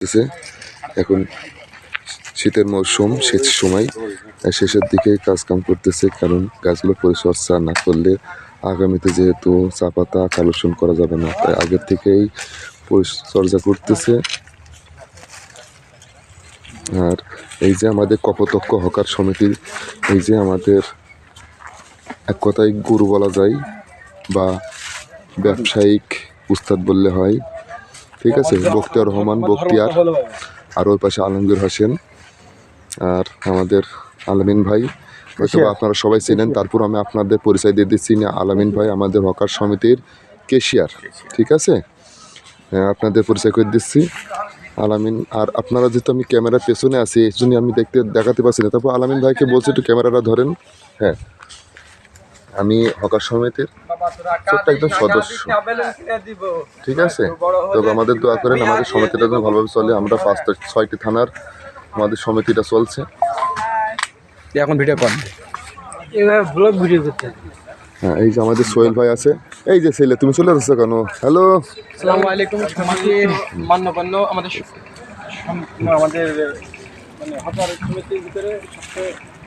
করতেছে এখন শীতের মৌসুম শীত সময় শেষের দিকে কাজ কাম করতেছে কারণ গাছগুলো পরিচর্যা না করলে আগামীতে যেহেতু চা পাতা কালেকশন করা যাবে না, তাই আগের থেকেই পরিচর্যা করতেছে। আর এই যে আমাদের কপতক্ষ হকার সমিতির, এই যে আমাদের এক কথায় গুরু বলা যায় বা ব্যবসায়িক উস্তাদ বললে হয় ঠিক আছে বখতিয়ার রহমান বখতিয়ার আর ওই পাশে আলমগীর হোসেন আর আমাদের আলামিন ভাই। হয়তো আপনারা সবাই চেনেন তারপর আমি আপনাদের পরিচয় দিয়ে দিচ্ছি আলামিন ভাই আমাদের হকার সমিতির কেশিয়ার ঠিক আছে? হ্যাঁ, আপনাদের পরিচয় করে দিচ্ছি। আলামিন আর আপনারা যেহেতু আমি ক্যামেরার পেছনে আছি এই জন্য আমি দেখতে দেখাতে পারছি না। তারপর আলামিন ভাইকে বলছি একটু ক্যামেরাটা ধরেন। হ্যাঁ আমি হকার সমিতির ছোট্ট একজন সদস্য। ঠিক আছে? তবে আমাদের দোয়া করেন আমাদের সমিতিটা যেন ভালোভাবে চলে। আমরা পাঁচটা ছয়টি থানার আমাদের সমিতিটা চলছে। এখন ভিডিও কর ব্লগ ভিডিও করতে। হ্যাঁ এই যে আমাদের সোহেল ভাই আছে। এই যে ছেলে তুমি চলে আসছো কেন? হ্যালো আসসালামু আলাইকুম মান্যগণ্য আমাদের আমাদের মানে হকার সমিতির ভিতরে সবচেয়ে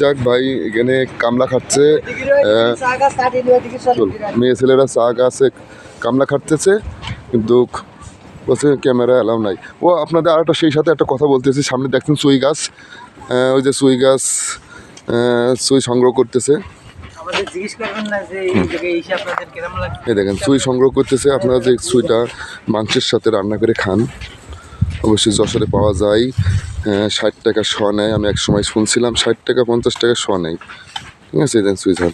যাক ভাই এখানে কামলা খাচ্ছে। মেয়ে ছেলেরা চা গাছে কামলা খাটতেছে কিন্তু বলছে ক্যামেরা অ্যালাউ নাই। ও আপনাদের আর একটা সেই সাথে একটা কথা বলতেছি সামনে দেখছেন সুই গাছ। ওই যে সুই গাছ সুই সংগ্রহ করতেছে। এই দেখেন সুই সংগ্রহ করতেছে আপনারা যে সুইটা মাংসের সাথে রান্না করে খান অবশ্যই যশোরে পাওয়া যায়। ষাট টাকা শ নেয়, আমি এক সময় শুনছিলাম, ষাট টাকা, পঞ্চাশ টাকা শ নেয়। ঠিক আছে দেন সুইজার